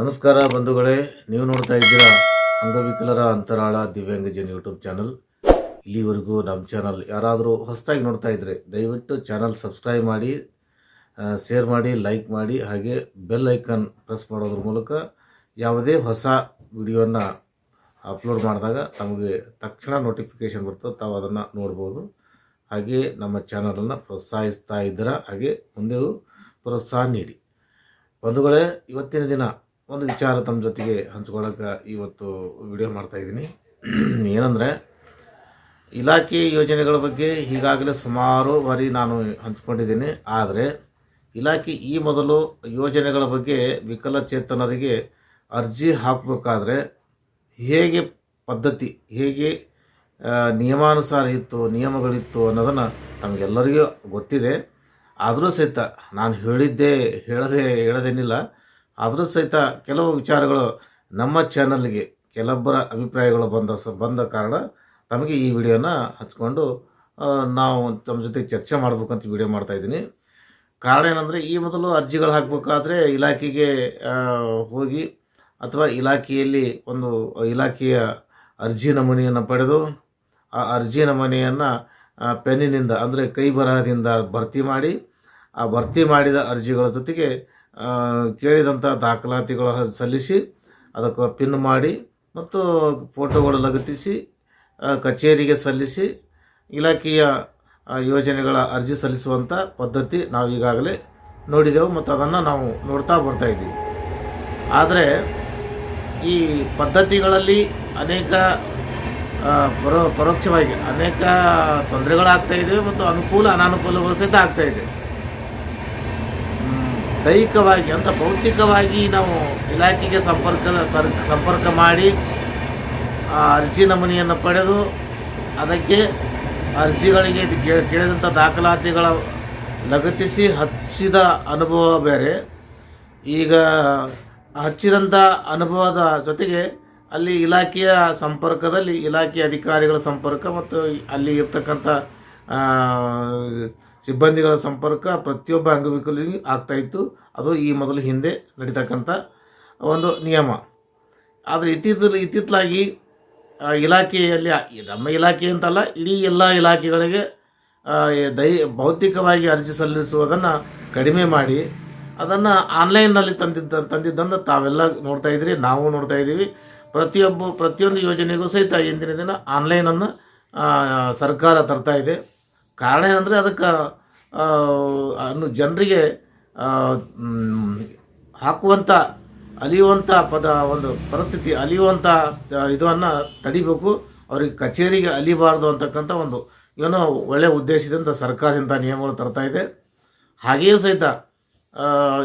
ನಮಸ್ಕಾರ ಬಂಧುಗಳೇ, ನೀವು ನೋಡ್ತಾ ಇದ್ದೀರಾ ಅಂಗವಿಕಲರ ಅಂತರಾಳ ದಿವ್ಯಾಂಗಜನ್ ಯೂಟ್ಯೂಬ್ ಚಾನಲ್ ಇಲ್ಲಿವರೆಗೂ ನಮ್ಮ ಚಾನಲ್ ಯಾರಾದರೂ ಹೊಸದಾಗಿ ನೋಡ್ತಾ ಇದ್ದರೆ ದಯವಿಟ್ಟು ಚಾನಲ್ ಸಬ್ಸ್ಕ್ರೈಬ್ ಮಾಡಿ ಶೇರ್ ಮಾಡಿ ಲೈಕ್ ಮಾಡಿ, ಹಾಗೆ ಬೆಲ್ ಐಕಾನ್ ಪ್ರೆಸ್ ಮಾಡೋದ್ರ ಮೂಲಕ ಯಾವುದೇ ಹೊಸ ವಿಡಿಯೋನ ಅಪ್ಲೋಡ್ ಮಾಡಿದಾಗ ತಮಗೆ ತಕ್ಷಣ ನೋಟಿಫಿಕೇಷನ್ ಬರ್ತದೆ, ತಾವು ಅದನ್ನು ನೋಡ್ಬೋದು. ಹಾಗೆ ನಮ್ಮ ಚಾನಲನ್ನು ಪ್ರೋತ್ಸಾಹಿಸ್ತಾ ಇದ್ದೀರಾ, ಹಾಗೆ ಮುಂದೆಯೂ ಪ್ರೋತ್ಸಾಹ ನೀಡಿ. ಬಂಧುಗಳೇ, ಇವತ್ತಿನ ದಿನ ಒಂದು ವಿಚಾರ ತಮ್ಮ ಜೊತೆಗೆ ಹಂಚ್ಕೊಳ್ಳೋಕೆ ಇವತ್ತು ವಿಡಿಯೋ ಮಾಡ್ತಾಯಿದ್ದೀನಿ ಏನಂದರೆ, ಇಲಾಖೆ ಯೋಜನೆಗಳ ಬಗ್ಗೆ ಈಗಾಗಲೇ ಸುಮಾರು ಬಾರಿ ನಾನು ಹಂಚ್ಕೊಂಡಿದ್ದೀನಿ. ಆದರೆ, ಇಲಾಖೆ ಈ ಮೊದಲು ಯೋಜನೆಗಳ ಬಗ್ಗೆ ವಿಕಲಚೇತನರಿಗೆ ಅರ್ಜಿ ಹಾಕಬೇಕಾದ್ರೆ ಹೇಗೆ ಪದ್ಧತಿ, ಹೇಗೆ ನಿಯಮಾನುಸಾರ ಇತ್ತು, ನಿಯಮಗಳಿತ್ತು ಅನ್ನೋದನ್ನು ನಮಗೆಲ್ಲರಿಗೂ ಗೊತ್ತಿದೆ. ಆದರೂ ಸಹಿತ ನಾನು ಹೇಳಿದ್ದೇ, ಹೇಳದೆ, ಹೇಳದೇನಿಲ್ಲ. ಆದರೂ ಸಹಿತ ಕೆಲವು ವಿಚಾರಗಳು ನಮ್ಮ ಚಾನಲ್ಗೆ ಕೆಲವೊಬ್ಬರ ಅಭಿಪ್ರಾಯಗಳು ಬಂದ ಸ, ಬಂದ ಕಾರಣ ನಮಗೆ ಈ ವಿಡಿಯೋನ ಹಚ್ಕೊಂಡು ನಾವು ತಮ್ಮ ಜೊತೆ ಚರ್ಚೆ ಮಾಡಬೇಕಂತ ವಿಡಿಯೋ ಮಾಡ್ತಾಯಿದ್ದೀನಿ ಕಾರಣ ಏನಂದರೆ ಈ ಮೊದಲು ಅರ್ಜಿಗಳು ಹಾಕಬೇಕಾದ್ರೆ ಇಲಾಖೆಗೆ ಹೋಗಿ ಅಥವಾ ಇಲಾಖೆಯಲ್ಲಿ ಒಂದು ಇಲಾಖೆಯ ಅರ್ಜಿ ನಮೂನೆಯನ್ನು ಪಡೆದು, ಆ ಅರ್ಜಿ ನಮೂನೆಯನ್ನು ಪೆನ್ನಿನಿಂದ ಅಂದರೆ ಕೈ ಬರಹದಿಂದ ಭರ್ತಿ ಮಾಡಿ, ಆ ಭರ್ತಿ ಮಾಡಿದ ಅರ್ಜಿಗಳ ಜೊತೆಗೆ ಕೇಳಿದಂಥ ದಾಖಲಾತಿಗಳ ಸಲ್ಲಿಸಿ ಅದಕ್ಕೆ ಪಿನ್ ಮಾಡಿ ಮತ್ತು ಫೋಟೋಗಳು ಲಗತ್ತಿಸಿ ಕಚೇರಿಗೆ ಸಲ್ಲಿಸಿ ಇಲಾಖೆಯ ಯೋಜನೆಗಳ ಅರ್ಜಿ ಸಲ್ಲಿಸುವಂಥ ಪದ್ಧತಿ ನಾವು ಈಗಾಗಲೇ ನೋಡಿದೆವು ಮತ್ತು ಅದನ್ನು ನಾವು ನೋಡ್ತಾ ಬರ್ತಾ ಇದ್ದೀವಿ. ಆದರೆ ಈ ಪದ್ಧತಿಗಳಲ್ಲಿ ಅನೇಕ ಪರೋ, ಪರೋಕ್ಷವಾಗಿ ಅನೇಕ ತೊಂದರೆಗಳಾಗ್ತಾಯಿದ್ದೇವೆ ಮತ್ತು ಅನುಕೂಲ, ಅನಾನುಕೂಲಗಳು ಸಹಿತ ಆಗ್ತಾಯಿದೆ ದೈಹಿಕವಾಗಿ ಅಂದರೆ ಭೌತಿಕವಾಗಿ ನಾವು ಇಲಾಖೆಗೆ ಸಂಪರ್ಕದ ಸಂಪರ್ಕ ಮಾಡಿ ಆ ಅರ್ಜಿ ನಮೂನೆಯನ್ನು ಪಡೆದು ಅದಕ್ಕೆ ಅರ್ಜಿಗಳಿಗೆ ಕೇಳಿದಂಥ ದಾಖಲಾತಿಗಳ ಲಗತ್ತಿಸಿ ಹಚ್ಚಿದ ಅನುಭವ ಬೇರೆ. ಈಗ ಹಚ್ಚಿದಂಥ ಅನುಭವದ ಜೊತೆಗೆ ಅಲ್ಲಿ ಇಲಾಖೆಯ ಸಂಪರ್ಕದಲ್ಲಿ ಇಲಾಖೆಯ ಅಧಿಕಾರಿಗಳ ಸಂಪರ್ಕ ಮತ್ತು ಅಲ್ಲಿ ಇರ್ತಕ್ಕಂಥ ಸಿಬ್ಬಂದಿಗಳ ಸಂಪರ್ಕ ಪ್ರತಿಯೊಬ್ಬ ಅಂಗವಿಕಲಿಗೆ ಆಗ್ತಾಯಿತ್ತು ಅದು ಈ ಮೊದಲು ಹಿಂದೆ ನಡೀತಕ್ಕಂಥ ಒಂದು ನಿಯಮ. ಆದರೆ ಇತ್ತಿತ್ತಲು, ಇತ್ತಿತ್ತಲಾಗಿ ಇಲಾಖೆಯಲ್ಲಿ ನಮ್ಮ ಇಲಾಖೆ ಅಂತಲ್ಲ, ಇಡೀ ಎಲ್ಲ ಇಲಾಖೆಗಳಿಗೆ ದೈ, ಭೌತಿಕವಾಗಿ ಅರ್ಜಿ ಸಲ್ಲಿಸುವುದನ್ನು ಕಡಿಮೆ ಮಾಡಿ, ಅದನ್ನು ಆನ್ಲೈನ್ನಲ್ಲಿ ತಂದಿದ್ದ, ತಂದಿದ್ದನ್ನು ತಾವೆಲ್ಲ ನೋಡ್ತಾ ಇದ್ರಿ, ನಾವು ನೋಡ್ತಾ ಇದ್ದೀವಿ. ಪ್ರತಿಯೊಬ್ಬ, ಪ್ರತಿಯೊಂದು ಯೋಜನೆಗೂ ಸಹಿತ ಇಂದಿನ ದಿನ ಆನ್ಲೈನನ್ನು ಸರ್ಕಾರ ತರ್ತಾ ಇದೆ. ಕಾರಣ ಏನಂದರೆ ಅದಕ್ಕೆ ಅನ್ನು ಜನರಿಗೆ ಹಾಕುವಂಥ ಅಲಿಯುವಂಥ ಪದ, ಒಂದು ಪರಿಸ್ಥಿತಿ ಅಲಿಯುವಂಥ ಇದನ್ನು ತಡಿಬೇಕು. ಅವರಿಗೆ ಕಚೇರಿಗೆ ಅಲಿಬಾರ್ದು ಅಂತಕ್ಕಂಥ ಒಂದು, ಏನೋ ಒಳ್ಳೆಯ ಉದ್ದೇಶದಿಂದ ಸರ್ಕಾರ ಇಂಥ ನಿಯಮಗಳು ತರ್ತಾ ಇದೆ. ಹಾಗೆಯೂ ಸಹಿತ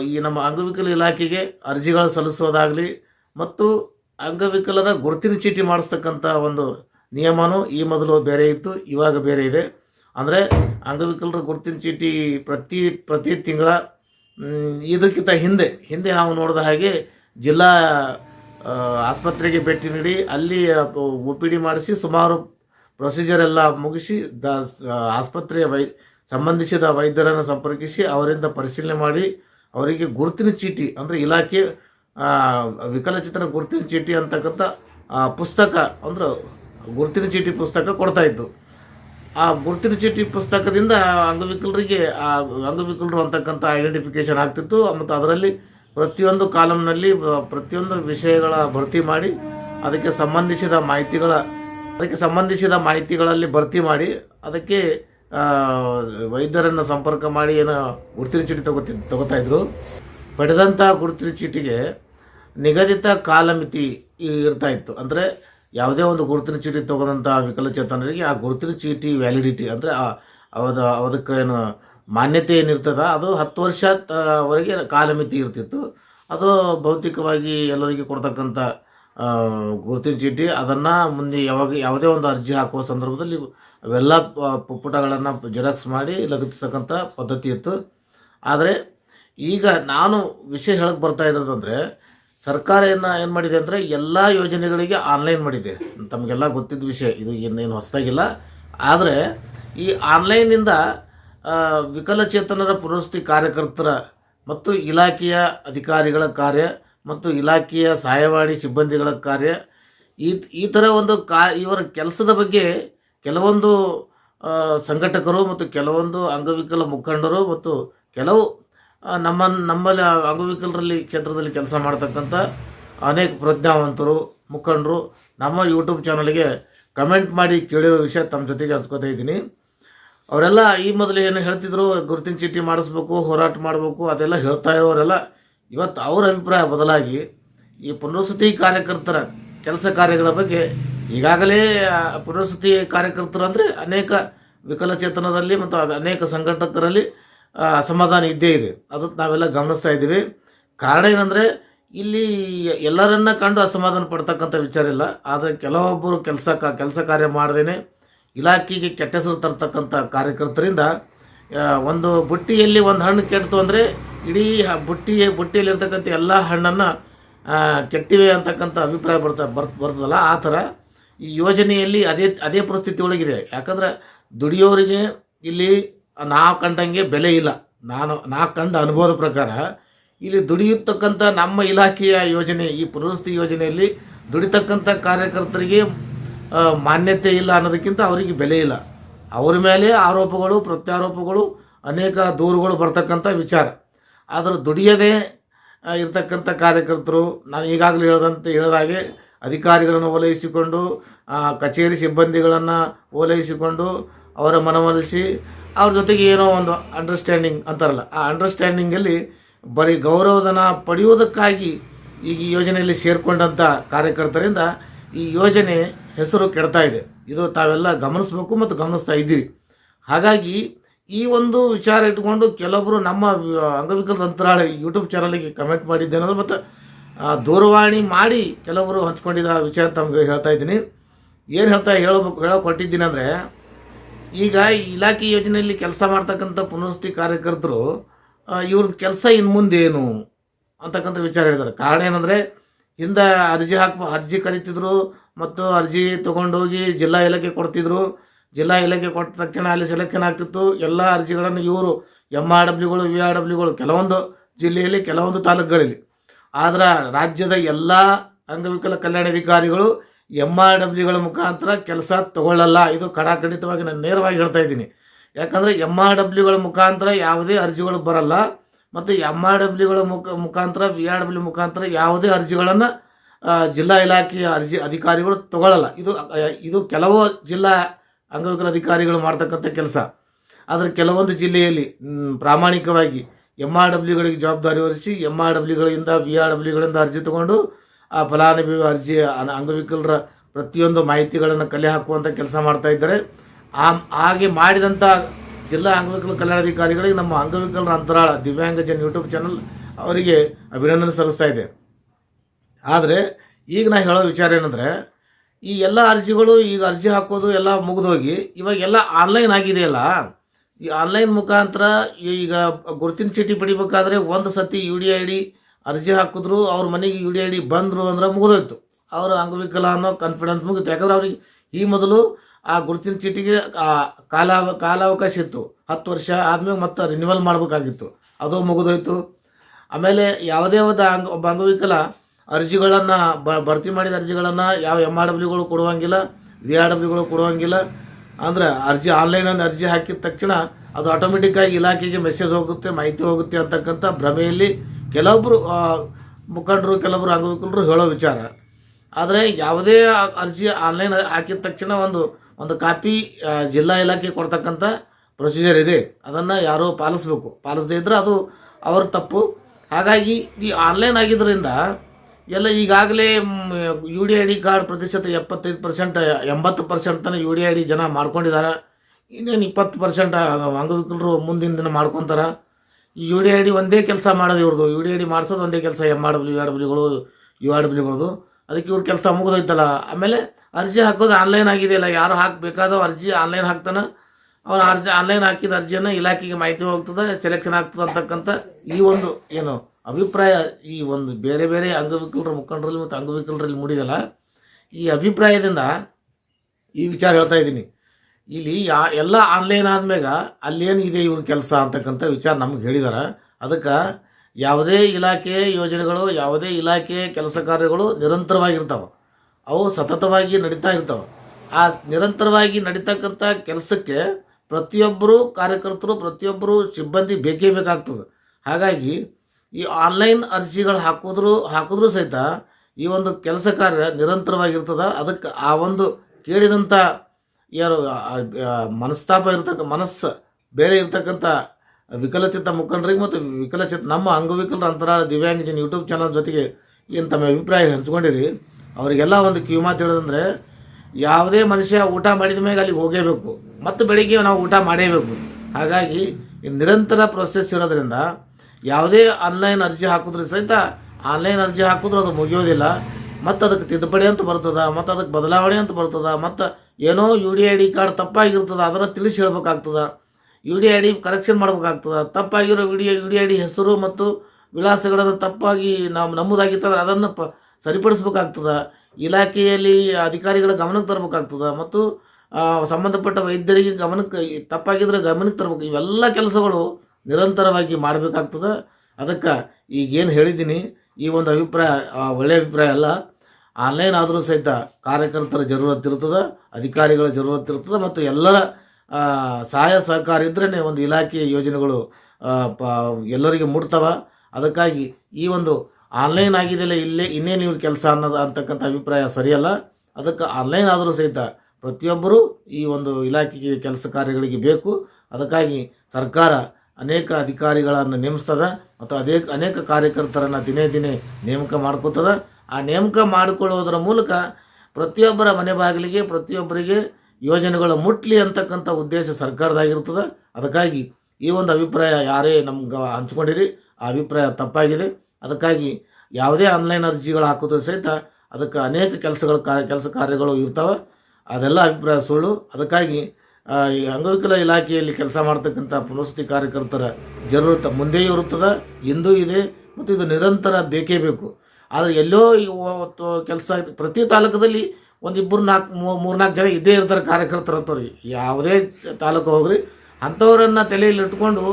ಈ ನಮ್ಮ ಅಂಗವಿಕಲ ಇಲಾಖೆಗೆ ಅರ್ಜಿಗಳು ಸಲ್ಲಿಸೋದಾಗಲಿ ಮತ್ತು ಅಂಗವಿಕಲರ ಗುರುತಿನ ಚೀಟಿ ಮಾಡಿಸ್ತಕ್ಕಂಥ ಒಂದು ನಿಯಮನೂ ಈ ಮೊದಲು ಬೇರೆ ಇತ್ತು, ಇವಾಗ ಬೇರೆ ಇದೆ. ಅಂದರೆ ಅಂಗವಿಕಲರ ಗುರುತಿನ ಚೀಟಿ ಪ್ರತಿ ಪ್ರತಿ ತಿಂಗಳ ಇದಕ್ಕಿಂತ ಹಿಂದೆ ಹಿಂದೆ ನಾವು ನೋಡಿದ ಹಾಗೆ ಜಿಲ್ಲಾ ಆಸ್ಪತ್ರೆಗೆ ಭೇಟಿ ನೀಡಿ ಅಲ್ಲಿ ಒ ಪಿ ಡಿ ಮಾಡಿಸಿ ಸುಮಾರು ಪ್ರೊಸೀಜರ್ ಎಲ್ಲ ಮುಗಿಸಿ ದ ಆಸ್ಪತ್ರೆಯ ವೈ ಸಂಬಂಧಿಸಿದ ವೈದ್ಯರನ್ನು ಸಂಪರ್ಕಿಸಿ ಅವರಿಂದ ಪರಿಶೀಲನೆ ಮಾಡಿ ಅವರಿಗೆ ಗುರುತಿನ ಚೀಟಿ ಅಂದರೆ ಇಲಾಖೆ ವಿಕಲಚೇತನ ಗುರುತಿನ ಚೀಟಿ ಅಂತಕ್ಕಂಥ ಪುಸ್ತಕ ಅಂದ್ರೆ ಗುರುತಿನ ಚೀಟಿ ಪುಸ್ತಕ ಕೊಡ್ತಾ ಇತ್ತು ಆ ಗುರುತಿನ ಚೀಟಿ ಪುಸ್ತಕದಿಂದ ಅಂಗವಿಕಲರಿಗೆ, ಆ ಅಂಗವಿಕಲರು ಅಂತಕ್ಕಂಥ ಐಡೆಂಟಿಫಿಕೇಷನ್ ಆಗ್ತಿತ್ತು. ಮತ್ತು ಅದರಲ್ಲಿ ಪ್ರತಿಯೊಂದು ಕಾಲಮ್ನಲ್ಲಿ ಪ್ರತಿಯೊಂದು ವಿಷಯಗಳ ಭರ್ತಿ ಮಾಡಿ, ಅದಕ್ಕೆ ಸಂಬಂಧಿಸಿದ ಮಾಹಿತಿಗಳ, ಅದಕ್ಕೆ ಸಂಬಂಧಿಸಿದ ಮಾಹಿತಿಗಳಲ್ಲಿ ಭರ್ತಿ ಮಾಡಿ, ಅದಕ್ಕೆ ವೈದ್ಯರನ್ನು ಸಂಪರ್ಕ ಮಾಡಿ ಏನು ಗುರುತಿನ ಚೀಟಿ ತಗೋತಿ ತಗೋತಾಯಿದ್ರು ಪಡೆದಂಥ ಗುರುತಿನ ಚೀಟಿಗೆ ನಿಗದಿತ ಕಾಲಮಿತಿ ಇರ್ತಾಯಿತ್ತು ಅಂದರೆ ಯಾವುದೇ ಒಂದು ಗುರುತಿನ ಚೀಟಿ ತಗೊಂಡಂಥ ವಿಕಲಚೇತನರಿಗೆ ಆ ಗುರುತಿನ ಚೀಟಿ ವ್ಯಾಲಿಡಿಟಿ ಅಂದರೆ ಅವದ ಅದಕ್ಕೆ ಏನು ಮಾನ್ಯತೆ ಏನಿರ್ತದ, ಅದು ಹತ್ತು ವರ್ಷ ವರೆಗೆ ಕಾಲಮಿತಿ ಇರ್ತಿತ್ತು. ಅದು ಭೌತಿಕವಾಗಿ ಎಲ್ಲರಿಗೆ ಕೊಡ್ತಕ್ಕಂಥ ಗುರುತಿನ ಚೀಟಿ. ಅದನ್ನು ಮುಂದೆ ಯಾವಾಗ ಯಾವುದೇ ಒಂದು ಅರ್ಜಿ ಹಾಕುವ ಸಂದರ್ಭದಲ್ಲಿ ಅವೆಲ್ಲ ಪುಟಗಳನ್ನು ಜೆರಾಕ್ಸ್ ಮಾಡಿ ಲಗತ್ತಿಸ್ತಕ್ಕಂಥ ಪದ್ಧತಿ ಇತ್ತು. ಆದರೆ ಈಗ ನಾನು ವಿಷಯ ಹೇಳಕ್ಕೆ ಬರ್ತಾ ಇರೋದಂದರೆ ಸರ್ಕಾರ ಏನು ಏನು ಮಾಡಿದೆ ಅಂದರೆ ಎಲ್ಲ ಯೋಜನೆಗಳಿಗೆ ಆನ್ಲೈನ್ ಮಾಡಿದೆ. ತಮಗೆಲ್ಲ ಗೊತ್ತಿದ್ದ ವಿಷಯ, ಇದು ಇನ್ನೇನು ಹೊಸದಾಗಿಲ್ಲ. ಆದರೆ ಈ ಆನ್ಲೈನಿಂದ ವಿಕಲಚೇತನರ ಪುನರ್ವಸತಿ ಕಾರ್ಯಕರ್ತರ ಮತ್ತು ಇಲಾಖೆಯ ಅಧಿಕಾರಿಗಳ ಕಾರ್ಯ ಮತ್ತು ಇಲಾಖೆಯ ಸಹಾಯವಾಣಿ ಸಿಬ್ಬಂದಿಗಳ ಕಾರ್ಯ, ಈ ಈ ಥರ ಒಂದು ಕಾ, ಇವರ ಕೆಲಸದ ಬಗ್ಗೆ ಕೆಲವೊಂದು ಸಂಘಟಕರು ಮತ್ತು ಕೆಲವೊಂದು ಅಂಗವಿಕಲ ಮುಖಂಡರು ಮತ್ತು ಕೆಲವು ನಮ್ಮ ನಮ್ಮಲ್ಲಿ ಅಂಗವಿಕಲರಲ್ಲಿ ಕ್ಷೇತ್ರದಲ್ಲಿ ಕೆಲಸ ಮಾಡ್ತಕ್ಕಂಥ ಅನೇಕ ಪ್ರಜ್ಞಾವಂತರು, ಮುಖಂಡರು ನಮ್ಮ ಯೂಟ್ಯೂಬ್ ಚಾನಲ್ಗೆ ಕಮೆಂಟ್ ಮಾಡಿ ಕೇಳಿರೋ ವಿಷಯ ತಮ್ಮ ಜೊತೆಗೆ ಹಂಚ್ಕೋತಾ ಇದ್ದೀನಿ. ಅವರೆಲ್ಲ ಈ ಮೊದಲು ಏನು ಹೇಳ್ತಿದ್ರು, ಗುರುತಿನ ಚೀಟಿ ಮಾಡಿಸ್ಬೇಕು, ಹೋರಾಟ ಮಾಡಬೇಕು, ಅದೆಲ್ಲ ಹೇಳ್ತಾ ಇರೋರೆಲ್ಲ ಇವತ್ತು ಅವರ ಅಭಿಪ್ರಾಯ ಬದಲಾಗಿ ಈ ಪುನರ್ವಸತಿ ಕಾರ್ಯಕರ್ತರ ಕೆಲಸ ಕಾರ್ಯಗಳ ಬಗ್ಗೆ ಈಗಾಗಲೇ ಪುನರ್ವಸತಿ ಕಾರ್ಯಕರ್ತರು ಅಂದರೆ ಅನೇಕ ವಿಕಲಚೇತನರಲ್ಲಿ ಮತ್ತು ಅನೇಕ ಸಂಘಟಕರಲ್ಲಿ ಅಸಮಾಧಾನ ಇದ್ದೇ ಇದೆ. ಅದು ನಾವೆಲ್ಲ ಗಮನಿಸ್ತಾ ಇದ್ದೀವಿ. ಕಾರಣ ಏನಂದರೆ, ಇಲ್ಲಿ ಎಲ್ಲರನ್ನ ಕಂಡು ಅಸಮಾಧಾನ ಪಡ್ತಕ್ಕಂಥ ವಿಚಾರ ಇಲ್ಲ. ಆದರೆ ಕೆಲವೊಬ್ಬರು ಕೆಲಸ ಕೆಲಸ ಕಾರ್ಯ ಮಾಡದೇನೆ ಇಲಾಖೆಗೆ ಕೆಟ್ಟ ಹೆಸರು ತರ್ತಕ್ಕಂಥ ಕಾರ್ಯಕರ್ತರಿಂದ ಒಂದು ಬುಟ್ಟಿಯಲ್ಲಿ ಒಂದು ಹಣ್ಣು ಕೆಡ್ತು ಅಂದರೆ ಇಡೀ ಬುಟ್ಟಿ, ಬುಟ್ಟಿಯಲ್ಲಿರ್ತಕ್ಕಂಥ ಎಲ್ಲ ಹಣ್ಣನ್ನು ಕೆಟ್ಟಿವೆ ಅಂತಕ್ಕಂಥ ಅಭಿಪ್ರಾಯ ಬರ್ತಾ, ಬರ್, ಬರ್ತದಲ್ಲ. ಆ ಥರ ಈ ಯೋಜನೆಯಲ್ಲಿ ಅದೇ ಅದೇ ಪರಿಸ್ಥಿತಿ ಒಳಗಿದೆ. ಯಾಕಂದ್ರೆ ದುಡಿಯೋರಿಗೆ ಇಲ್ಲಿ ನಾವು ಕಂಡಂಗೆ ಬೆಲೆ ಇಲ್ಲ. ನಾನು ನಾ ಕಂಡ ಅನುಭವದ ಪ್ರಕಾರ ಇಲ್ಲಿ ದುಡಿಯತಕ್ಕಂಥ ನಮ್ಮ ಇಲಾಖೆಯ ಯೋಜನೆ, ಈ ಪುನರ್ವಸತಿ ಯೋಜನೆಯಲ್ಲಿ ದುಡಿತಕ್ಕಂಥ ಕಾರ್ಯಕರ್ತರಿಗೆ ಮಾನ್ಯತೆ ಇಲ್ಲ ಅನ್ನೋದಕ್ಕಿಂತ ಅವರಿಗೆ ಬೆಲೆ ಇಲ್ಲ. ಅವ್ರ ಮೇಲೆ ಆರೋಪಗಳು, ಪ್ರತ್ಯಾರೋಪಗಳು, ಅನೇಕ ದೂರುಗಳು ಬರ್ತಕ್ಕಂಥ ವಿಚಾರ. ಆದರೆ ದುಡಿಯದೆ ಇರತಕ್ಕಂಥ ಕಾರ್ಯಕರ್ತರು, ನಾನು ಈಗಾಗಲೇ ಹೇಳ್ದಂತೆ ಹೇಳಿದಾಗೆ ಅಧಿಕಾರಿಗಳನ್ನು ಓಲೈಸಿಕೊಂಡು ಕಚೇರಿ ಸಿಬ್ಬಂದಿಗಳನ್ನು ಓಲೈಸಿಕೊಂಡು ಅವರ ಮನವೊಲಿಸಿ ಅವ್ರ ಜೊತೆಗೆ ಏನೋ ಒಂದು ಅಂಡರ್ಸ್ಟ್ಯಾಂಡಿಂಗ್ ಅಂತಾರಲ್ಲ. ಆ ಅಂಡರ್ಸ್ಟ್ಯಾಂಡಿಂಗಲ್ಲಿ ಬರೀ ಗೌರವಧನ ಪಡೆಯುವುದಕ್ಕಾಗಿ ಈಗ ಈ ಯೋಜನೆಯಲ್ಲಿ ಸೇರಿಕೊಂಡಂಥ ಕಾರ್ಯಕರ್ತರಿಂದ ಈ ಯೋಜನೆ ಹೆಸರು ಕೆಡ್ತಾ ಇದೆ. ಇದು ತಾವೆಲ್ಲ ಗಮನಿಸಬೇಕು ಮತ್ತು ಗಮನಿಸ್ತಾ ಇದ್ದೀರಿ. ಹಾಗಾಗಿ ಈ ಒಂದು ವಿಚಾರ ಇಟ್ಕೊಂಡು ಕೆಲವೊಬ್ಬರು ನಮ್ಮ ಅಂಗವಿಕಲರ ಅಂತರಾಳ ಯೂಟ್ಯೂಬ್ ಚಾನಲಿಗೆ ಕಮೆಂಟ್ ಮಾಡಿದ್ದೇನೆ ಮತ್ತು ದೂರವಾಣಿ ಮಾಡಿ ಕೆಲವರು ಹಂಚ್ಕೊಂಡಿದ್ದ ವಿಚಾರ ತಮಗೆ ಹೇಳ್ತಾ ಇದ್ದೀನಿ. ಏನು ಹೇಳ್ತಾ ಹೇಳಬೇಕು ಹೇಳೋಕೆ ಕೊಟ್ಟಿದ್ದೀನಿ ಅಂದರೆ ಈಗ ಇಲಾಖೆ ಯೋಜನೆಯಲ್ಲಿ ಕೆಲಸ ಮಾಡ್ತಕ್ಕಂಥ ಪುನರ್ವಸತಿ ಕಾರ್ಯಕರ್ತರು ಇವ್ರದ್ದು ಕೆಲಸ ಇನ್ನು ಮುಂದೆ ಏನು ಅಂತಕ್ಕಂಥ ವಿಚಾರ ಹೇಳಿದ್ದಾರೆ ಕಾರಣ ಏನಂದರೆ, ಹಿಂದೆ ಅರ್ಜಿ ಹಾಕಿ, ಅರ್ಜಿ ಕರಿತಿದ್ರು ಮತ್ತು ಅರ್ಜಿ ತೊಗೊಂಡೋಗಿ ಜಿಲ್ಲಾ ಇಲಾಖೆ ಕೊಡ್ತಿದ್ರು. ಜಿಲ್ಲಾ ಇಲಾಖೆ ಕೊಟ್ಟ ತಕ್ಷಣ ಅಲ್ಲಿ ಸೆಲೆಕ್ಷನ್ ಆಗ್ತಿತ್ತು. ಎಲ್ಲ ಅರ್ಜಿಗಳನ್ನು ಇವರು ಎಂ ಆರ್ ಡಬ್ಲ್ಯೂಗಳು ವಿ ಆರ್ ಡಬ್ಲ್ಯೂಗಳು ಕೆಲವೊಂದು ಜಿಲ್ಲೆಯಲ್ಲಿ, ಕೆಲವೊಂದು ತಾಲೂಕುಗಳಲ್ಲಿ. ಆದ್ರೆ ರಾಜ್ಯದ ಎಲ್ಲ ಅಂಗವಿಕಲ ಕಲ್ಯಾಣಾಧಿಕಾರಿಗಳು ಎಂ ಆರ್ ಡಬ್ಲ್ಯೂಗಳ ಮುಖಾಂತರ ಕೆಲಸ ತಗೊಳ್ಳಲ್ಲ. ಇದು ಕಡಾಖಂಡಿತವಾಗಿ ನಾನು ನೇರವಾಗಿ ಹೇಳ್ತಾ ಇದ್ದೀನಿ. ಯಾಕಂದರೆ ಎಂ ಆರ್ ಡಬ್ಲ್ಯೂಗಳ ಮುಖಾಂತರ ಯಾವುದೇ ಅರ್ಜಿಗಳು ಬರಲ್ಲ. ಮತ್ತು ಎಂ ಆರ್ ಡಬ್ಲ್ಯೂಗಳ ಮುಖ, ಮುಖಾಂತರ ವಿ ಆರ್ ಡಬ್ಲ್ಯೂ ಮುಖಾಂತರ ಯಾವುದೇ ಅರ್ಜಿಗಳನ್ನು ಜಿಲ್ಲಾ ಇಲಾಖೆಯ ಅರ್ಜಿ ಅಧಿಕಾರಿಗಳು ತಗೊಳ್ಳಲ್ಲ. ಇದು ಇದು ಕೆಲವು ಜಿಲ್ಲಾ ಅಂಗವಿಕಲ ಅಧಿಕಾರಿಗಳು ಮಾಡ್ತಕ್ಕಂಥ ಕೆಲಸ. ಆದರೆ ಕೆಲವೊಂದು ಜಿಲ್ಲೆಯಲ್ಲಿ ಪ್ರಾಮಾಣಿಕವಾಗಿ ಎಂ ಆರ್ ಡಬ್ಲ್ಯೂಗಳಿಗೆ ಜವಾಬ್ದಾರಿ ಹೊರಿಸಿ ಎಂ ಆರ್ ಡಬ್ಲ್ಯೂಗಳಿಂದ ವಿ ಆರ್ ಡಬ್ಲ್ಯೂಗಳಿಂದ ಅರ್ಜಿ ತಗೊಂಡು ಆ ಫಲಾನುಭವಿ ಅರ್ಜಿ ಅಂಗವಿಕಲರ ಪ್ರತಿಯೊಂದು ಮಾಹಿತಿಗಳನ್ನು ಕಲೆ ಹಾಕುವಂಥ ಕೆಲಸ ಮಾಡ್ತಾ ಇದ್ದಾರೆ. ಆ ಹಾಗೆ ಮಾಡಿದಂಥ ಜಿಲ್ಲಾ ಅಂಗವಿಕಲ ಕಲ್ಯಾಣಾಧಿಕಾರಿಗಳಿಗೆ ನಮ್ಮ ಅಂಗವಿಕಲರ ಅಂತರಾಳ ದಿವ್ಯಾಂಗಜನ್ ಯೂಟ್ಯೂಬ್ ಚಾನಲ್ ಅವರಿಗೆ ಅಭಿನಂದನೆ ಸಲ್ಲಿಸ್ತಾ ಇದೆ. ಆದರೆ ಈಗ ನಾನು ಹೇಳೋ ವಿಚಾರ ಏನಂದರೆ, ಈ ಎಲ್ಲ ಅರ್ಜಿಗಳು ಈಗ ಅರ್ಜಿ ಹಾಕೋದು ಎಲ್ಲ ಮುಗಿದೋಗಿ ಇವಾಗೆಲ್ಲ ಆನ್ಲೈನ್ ಆಗಿದೆಯಲ್ಲ, ಈ ಆನ್ಲೈನ್ ಮುಖಾಂತರ ಈಗ ಗುರುತಿನ ಚೀಟಿ ಪಡಿಬೇಕಾದ್ರೆ ಒಂದು ಸತಿ ಯು ಡಿ ಐ ಡಿ ಅರ್ಜಿ ಹಾಕಿದ್ರು, ಅವ್ರ ಮನೆಗೆ ಯು ಡಿ ಬಂದರು ಅಂದ್ರೆ ಮುಗಿದೋಯ್ತು. ಅವರು ಅಂಗವಿಕಲ ಅನ್ನೋ ಕಾನ್ಫಿಡೆನ್ಸ್ ಮುಗಿತು. ಯಾಕಂದ್ರೆ ಅವ್ರಿಗೆ ಈ ಮೊದಲು ಆ ಗುರುತಿನ ಚೀಟಿಗೆ, ಆ ಕಾಲ ಕಾಲಾವಕಾಶ ಇತ್ತು. ಹತ್ತು ವರ್ಷ ಆದಮೇಲೆ ಮತ್ತೆ ರಿನ್ಯೂವಲ್ ಮಾಡಬೇಕಾಗಿತ್ತು. ಅದು ಮುಗಿದೋಯ್ತು. ಆಮೇಲೆ ಯಾವುದೇ ಒಂದು ಅಂಗ, ಒಬ್ಬ ಅಂಗವಿಕಲ ಅರ್ಜಿಗಳನ್ನು ಭರ್ತಿ ಮಾಡಿದ ಅರ್ಜಿಗಳನ್ನು ಯಾವ ಎಂ ಆರ್ ಡಬ್ಲ್ಯೂಗಳು ಕೊಡುವಂಗಿಲ್ಲ ವಿ ಆರ್ ಡಬ್ಲ್ಯೂಗಳು ಕೊಡುವಂಗಿಲ್ಲ. ಅಂದ್ರೆ ಅರ್ಜಿ ಆನ್ಲೈನಲ್ಲಿ ಅರ್ಜಿ ಹಾಕಿದ ತಕ್ಷಣ ಅದು ಆಟೋಮೆಟಿಕ್ಕಾಗಿ ಇಲಾಖೆಗೆ ಮೆಸೇಜ್ ಹೋಗುತ್ತೆ, ಮಾಹಿತಿ ಹೋಗುತ್ತೆ ಅಂತಕ್ಕಂಥ ಭ್ರಮೆಯಲ್ಲಿ ಕೆಲವೊಬ್ಬರು ಮುಖಂಡರು ಕೆಲವೊಬ್ಬರು ಅಂಗವಿಕಲರು ಹೇಳೋ ವಿಚಾರ. ಆದರೆ ಯಾವುದೇ ಅರ್ಜಿ ಆನ್ಲೈನ್ ಹಾಕಿದ ತಕ್ಷಣ ಒಂದು ಒಂದು ಕಾಪಿ ಜಿಲ್ಲಾ ಇಲಾಖೆ ಕೊಡ್ತಕ್ಕಂಥ ಪ್ರೊಸೀಜರ್ ಇದೆ. ಅದನ್ನು ಯಾರೂ ಪಾಲಿಸ್ಬೇಕು. ಪಾಲಿಸದೇ ಇದ್ದರೆ ಅದು ಅವ್ರ ತಪ್ಪು. ಹಾಗಾಗಿ ಈ ಆನ್ಲೈನ್ ಆಗಿದ್ದರಿಂದ ಎಲ್ಲ ಈಗಾಗಲೇ U D I D card ಪ್ರತಿಶತ ಎಪ್ಪತ್ತೈದು ಪರ್ಸೆಂಟ್ ಎಂಬತ್ತು ಪರ್ಸೆಂಟ್ ತನಕ ಯು ಡಿ ಐ ಡಿ ಜನ ಮಾಡ್ಕೊಂಡಿದ್ದಾರೆ ಇನ್ನೇನು ಇಪ್ಪತ್ತು ಪರ್ಸೆಂಟ್ ಅಂಗವಿಕಲರು ಮುಂದಿನ ದಿನ ಮಾಡ್ಕೊತಾರೆ. ಯು ಡಿ ಐ ಡಿ ಒಂದೇ ಕೆಲಸ ಮಾಡೋದು ಇವ್ರದ್ದು ಯು ಡಿ ಐ ಡಿ ಮಾಡಿಸೋದು ಒಂದೇ ಕೆಲಸ ಎಂ ಆರ್ ಡಬ್ಲ್ಯೂ ಆರ್ ಡಬ್ಲ್ಯೂಗಳು ಯು ಆರ್ ಡಬ್ಲ್ಯೂಗಳದು ಅದಕ್ಕೆ ಇವ್ರ ಕೆಲಸ ಮುಗಿದೋಯ್ತಲ್ಲ. ಆಮೇಲೆ ಅರ್ಜಿ ಹಾಕೋದು ಆನ್ಲೈನ್ ಆಗಿದೆಯಲ್ಲ, ಯಾರು ಹಾಕಬೇಕಾದೋ ಅರ್ಜಿ ಆನ್ಲೈನ್ ಹಾಕ್ತಾನೆ. ಅವನ ಅರ್ಜಿ ಆನ್ಲೈನ್ ಹಾಕಿದ ಅರ್ಜಿಯನ್ನು ಇಲಾಖೆಗೆ ಮಾಹಿತಿ ಹೋಗ್ತದೆ ಸೆಲೆಕ್ಷನ್ ಆಗ್ತದೆ ಅಂತಕ್ಕಂಥ ಈ ಒಂದು ಏನು ಅಭಿಪ್ರಾಯ ಈ ಒಂದು ಬೇರೆ ಬೇರೆ ಅಂಗವಿಕಲರ ಮುಖಂಡರಲ್ಲಿ ಮತ್ತು ಅಂಗವಿಕಲರಲ್ಲಿ ಮೂಡಿದಲ್ಲ. ಈ ಅಭಿಪ್ರಾಯದಿಂದ ಈ ವಿಚಾರ ಹೇಳ್ತಾ ಇದ್ದೀನಿ. ಇಲ್ಲಿ ಯಾ ಎಲ್ಲ ಆನ್ಲೈನ್ ಆದ್ಮ್ಯಾಗ ಅಲ್ಲೇನಿದೆ ಇವ್ರ ಕೆಲಸ ಅಂತಕ್ಕಂಥ ವಿಚಾರ ನಮ್ಗೆ ಹೇಳಿದಾರೆ. ಅದಕ್ಕೆ ಯಾವುದೇ ಇಲಾಖೆ ಯೋಜನೆಗಳು, ಯಾವುದೇ ಇಲಾಖೆ ಕೆಲಸ ಕಾರ್ಯಗಳು ನಿರಂತರವಾಗಿರ್ತಾವೆ. ಅವು ಸತತವಾಗಿ ನಡೀತಾ ಇರ್ತಾವೆ. ಆ ನಿರಂತರವಾಗಿ ನಡೀತಕ್ಕಂಥ ಕೆಲಸಕ್ಕೆ ಪ್ರತಿಯೊಬ್ಬರು ಕಾರ್ಯಕರ್ತರು ಪ್ರತಿಯೊಬ್ಬರು ಸಿಬ್ಬಂದಿ ಬೇಕೇ ಬೇಕಾಗ್ತದೆ. ಹಾಗಾಗಿ ಈ ಆನ್ಲೈನ್ ಅರ್ಜಿಗಳು ಹಾಕಿದ್ರು, ಹಾಕಿದ್ರೂ ಸಹಿತ ಈ ಒಂದು ಕೆಲಸ ಕಾರ್ಯ ನಿರಂತರವಾಗಿರ್ತದೆ. ಅದಕ್ಕೆ ಆ ಒಂದು ಕೇಳಿದಂಥ ಯಾರು ಮನಸ್ತಾಪ ಇರ್ತಕ್ಕ, ಮನಸ್ಸು ಬೇರೆ ಇರ್ತಕ್ಕಂಥ ವಿಕಲಚಿತ್ತ ಮುಖಂಡರಿಗೆ ಮತ್ತು ವಿಕಲಚಿತ್ತ ನಮ್ಮ ಅಂಗವಿಕಲರ ಅಂತರಾಳ ದಿವ್ಯಾಂಗಜನ್ ಯೂಟ್ಯೂಬ್ ಚಾನಲ್ ಜೊತೆಗೆ ಏನು ತಮ್ಮ ಅಭಿಪ್ರಾಯ ಹಂಚ್ಕೊಂಡಿರಿ? ಅವರಿಗೆಲ್ಲ ಒಂದು ಕಿವಿ ಮಾತು ಹೇಳೋದಂದರೆ, ಯಾವುದೇ ಮನುಷ್ಯ ಊಟ ಮಾಡಿದ ಮೇಲೆ ಅಲ್ಲಿಗೆ ಹೋಗೇಬೇಕು. ಮತ್ತು ಬೆಳಿಗ್ಗೆ ನಾವು ಊಟ ಮಾಡೇಬೇಕು. ಹಾಗಾಗಿ ನಿರಂತರ ಪ್ರೊಸೆಸ್ ಇರೋದ್ರಿಂದ ಯಾವುದೇ ಆನ್ಲೈನ್ ಅರ್ಜಿ ಹಾಕಿದ್ರೆ ಸಹಿತ ಆನ್ಲೈನ್ ಅರ್ಜಿ ಹಾಕಿದ್ರೆ ಅದು ಮುಗಿಯೋದಿಲ್ಲ. ಮತ್ತು ಅದಕ್ಕೆ ತಿದ್ದುಪಡಿ ಅಂತ ಬರ್ತದೆ ಮತ್ತು ಅದಕ್ಕೆ ಬದಲಾವಣೆ ಅಂತ ಬರ್ತದೆ, ಮತ್ತು ಏನೋ U D I D card ತಪ್ಪಾಗಿರ್ತದೆ, ಅದನ್ನು ತಿಳಿಸಿ ಹೇಳ್ಬೇಕಾಗ್ತದೆ. U D I D correction ಮಾಡ್ಬೇಕಾಗ್ತದೆ. ತಪ್ಪಾಗಿರೋ D U D I D ಹೆಸರು ಮತ್ತು ವಿಳಾಸಗಳನ್ನು ತಪ್ಪಾಗಿ ನಾವು ನಮ್ಮದಾಗಿತ್ತಂದ್ರೆ ಅದನ್ನು ಪ, ಸರಿಪಡಿಸ್ಬೇಕಾಗ್ತದೆ. ಇಲಾಖೆಯಲ್ಲಿ ಅಧಿಕಾರಿಗಳ ಗಮನಕ್ಕೆ ತರಬೇಕಾಗ್ತದೆ ಮತ್ತು ಸಂಬಂಧಪಟ್ಟ ವೈದ್ಯರಿಗೆ ಗಮನಕ್ಕೆ ತಪ್ಪಾಗಿದ್ರೆ ಗಮನಕ್ಕೆ ತರಬೇಕು. ಇವೆಲ್ಲ ಕೆಲಸಗಳು ನಿರಂತರವಾಗಿ ಮಾಡಬೇಕಾಗ್ತದೆ. ಅದಕ್ಕೆ ಈಗೇನು ಹೇಳಿದ್ದೀನಿ, ಈ ಒಂದು ಅಭಿಪ್ರಾಯ ಒಳ್ಳೆಯ ಅಭಿಪ್ರಾಯ ಅಲ್ಲ. ಆನ್ಲೈನ್ ಆದರೂ ಸಹಿತ ಕಾರ್ಯಕರ್ತರ ಜರೂರತ್ ಇರ್ತದೆ ಅಧಿಕಾರಿಗಳ ಜರೂರತ್ ಇರ್ತದೆ ಮತ್ತು ಎಲ್ಲರ ಸಹಾಯ ಸಹಕಾರ ಇದ್ರೇ ಒಂದು ಇಲಾಖೆಯ ಯೋಜನೆಗಳು ಪ, ಎಲ್ಲರಿಗೆ ಮುಟ್ತವ. ಅದಕ್ಕಾಗಿ ಈ ಒಂದು ಆನ್ಲೈನ್ ಆಗಿದೆಯಲ್ಲ, ಇಲ್ಲೇ, ಇನ್ನೇನು ನೀವು ಕೆಲಸ ಅನ್ನೋದು ಅಂತಕ್ಕಂಥ ಅಭಿಪ್ರಾಯ ಸರಿಯಲ್ಲ. ಅದಕ್ಕೆ ಆನ್ಲೈನ್ ಆದರೂ ಸಹಿತ ಪ್ರತಿಯೊಬ್ಬರೂ ಈ ಒಂದು ಇಲಾಖೆಗೆ ಕೆಲಸ ಕಾರ್ಯಗಳಿಗೆ ಬೇಕು. ಅದಕ್ಕಾಗಿ ಸರ್ಕಾರ ಅನೇಕ ಅಧಿಕಾರಿಗಳನ್ನು ನೇಮಿಸ್ತದೆ ಮತ್ತು ಅದೇ, ಅನೇಕ ಕಾರ್ಯಕರ್ತರನ್ನು ದಿನೇ ದಿನೇ ನೇಮಕ ಮಾಡ್ಕೋತದ. ಆ ನೇಮಕ ಮಾಡಿಕೊಳ್ಳೋದರ ಮೂಲಕ ಪ್ರತಿಯೊಬ್ಬರ ಮನೆ ಬಾಗಿಲಿಗೆ, ಪ್ರತಿಯೊಬ್ಬರಿಗೆ ಯೋಜನೆಗಳು ಮುಟ್ಲಿ ಅಂತಕ್ಕಂಥ ಉದ್ದೇಶ ಸರ್ಕಾರದಾಗಿರ್ತದೆ. ಅದಕ್ಕಾಗಿ ಈ ಒಂದು ಅಭಿಪ್ರಾಯ ಯಾರೇ ನಮ್ಗೆ ಹಂಚ್ಕೊಂಡಿರಿ, ಆ ಅಭಿಪ್ರಾಯ ತಪ್ಪಾಗಿದೆ. ಅದಕ್ಕಾಗಿ ಯಾವುದೇ ಆನ್ಲೈನ್ ಅರ್ಜಿಗಳು ಹಾಕೋದು ಸಹಿತ ಅದಕ್ಕೆ ಅನೇಕ ಕೆಲಸಗಳ ಕೆಲಸ ಕಾರ್ಯಗಳು ಇರ್ತವೆ. ಅದೆಲ್ಲ ಅಭಿಪ್ರಾಯ ಸುಳ್ಳು. ಅದಕ್ಕಾಗಿ ಈ ಅಂಗವಿಕಲ ಇಲಾಖೆಯಲ್ಲಿ ಕೆಲಸ ಮಾಡ್ತಕ್ಕಂಥ ಪುನರ್ವಸತಿ ಕಾರ್ಯಕರ್ತರ ಜರೂರತ ಮುಂದೆಯೂ ಇರುತ್ತದೆ, ಇಂದೂ ಇದೆ ಮತ್ತು ಇದು ನಿರಂತರ ಬೇಕೇ ಬೇಕು. ಆದರೆ ಎಲ್ಲೋ ಇವತ್ತು ಕೆಲಸ ಪ್ರತಿ ತಾಲೂಕದಲ್ಲಿ ಒಂದು ಇಬ್ಬರು ನಾಲ್ಕು ಮೂರು ನಾಲ್ಕು ಜನ ಇದ್ದೇ ಇರ್ತಾರೆ ಕಾರ್ಯಕರ್ತರು ಅಂತವ್ರಿ ಯಾವುದೇ ತಾಲೂಕು ಹೋಗ್ರಿ, ಅಂಥವರನ್ನು ತಲೆಯಲ್ಲಿ ಇಟ್ಕೊಂಡು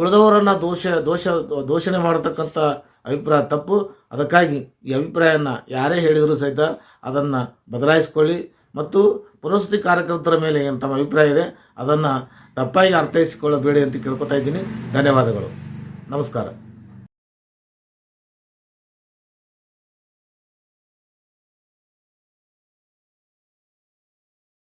ಉಳಿದವರನ್ನು ದೋಷ ದೋಷ, ದೋಷಣೆ ಮಾಡತಕ್ಕಂಥ ಅಭಿಪ್ರಾಯ ತಪ್ಪು. ಅದಕ್ಕಾಗಿ ಈ ಅಭಿಪ್ರಾಯನ ಯಾರೇ ಹೇಳಿದರೂ ಸಹಿತ ಅದನ್ನು ಬದಲಾಯಿಸ್ಕೊಳ್ಳಿ. ಮತ್ತು ಪುನಸ್ತಿ ಕಾರ್ಯಕರ್ತರ ಮೇಲೆ ಏನು ತಮ್ಮ ಅಭಿಪ್ರಾಯ ಇದೆ, ಅದನ್ನು ತಪ್ಪಾಗಿ ಅರ್ಥೈಸಿಕೊಳ್ಳಬೇಡಿ ಅಂತ ಕೇಳ್ಕೊತಾ ಇದ್ದೀನಿ. ಧನ್ಯವಾದಗಳು. ನಮಸ್ಕಾರ.